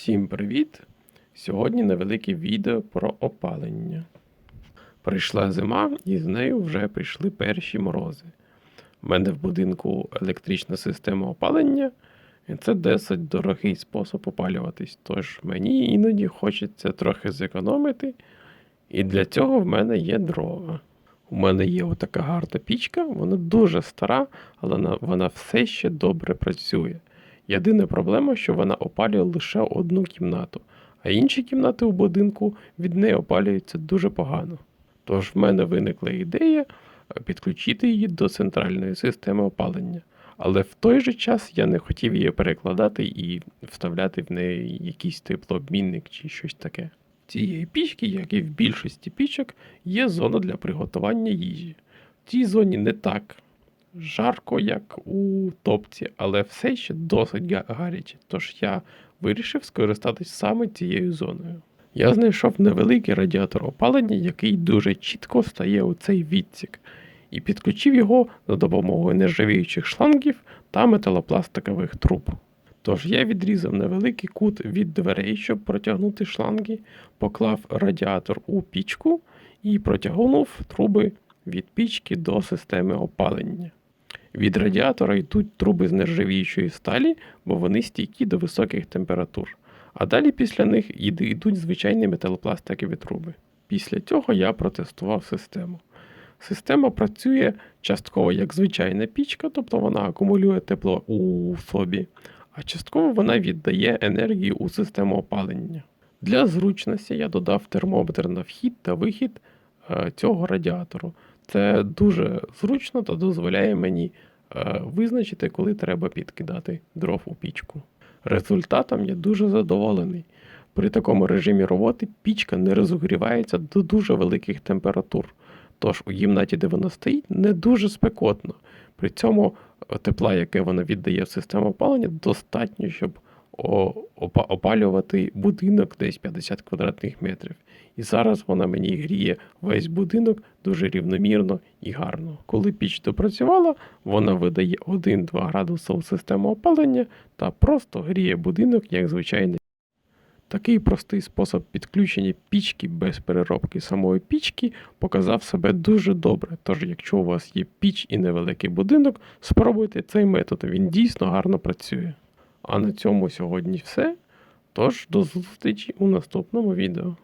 Всім привіт! Сьогодні невелике відео про опалення. Прийшла зима, і з нею вже прийшли перші морози. У мене в будинку електрична система опалення, і це досить дорогий спосіб опалюватись. Тож мені іноді хочеться трохи зекономити, і для цього в мене є дрова. У мене є отака гарна пічка, вона дуже стара, але вона- все ще добре працює. Єдина проблема, що вона опалює лише одну кімнату, а інші кімнати у будинку від неї опалюються дуже погано. Тож в мене виникла ідея е, підключити її до центральної системи опалення. Але в той же час я не хотів її перекладати і вставляти в неї якийсь теплообмінник чи щось таке. В Цієї пічки, як і в більшості пічок, є зона для приготування їжі. В цій зоні не так жарко, як у топці, але все ще досить гаряче. Тож я вирішив скористатись саме цією зоною. Я знайшов невеликий радіатор опалення, який дуже чітко встає у цей відсік, і підключив його за допомогою нержавіючих шлангів та металопластикових труб. Тож я відрізав невеликий кут від дверей, щоб протягнути шланги, поклав радіатор у пічку і протягнув труби від пічки до системи опалення. Від радіатора йдуть труби з нержавіючої сталі, бо вони стійкі до високих температур. А далі після них йдуть звичайні металопластикові труби. Після цього я протестував систему. Система працює частково як звичайна пічка, тобто вона акумулює тепло у собі, а частково вона віддає енергію у систему опалення. Для зручності я додав термометр на вхід та вихід цього радіатору. Це дуже зручно та дозволяє мені е, визначити, коли треба підкидати дров у пічку. Результатом я дуже задоволений. При такому режимі роботи пічка не розогрівається до дуже великих температур. Тож у кімнаті, де вона стоїть, не дуже спекотно. При цьому е, тепла, яке вона віддає в систему опалення, достатньо, щоб опалювати будинок десь 50 квадратних метрів. І зараз вона мені гріє весь будинок дуже рівномірно і гарно. Коли піч допрацювала, вона видає 1-2 градуси у систему опалення та просто гріє будинок як звичайний. Такий простий спосіб підключення пічки без переробки самої пічки показав себе дуже добре. Тож, якщо у вас є піч і невеликий будинок, спробуйте цей метод, він дійсно гарно працює. А на цьому сьогодні все. Тож до зустрічі у наступному відео.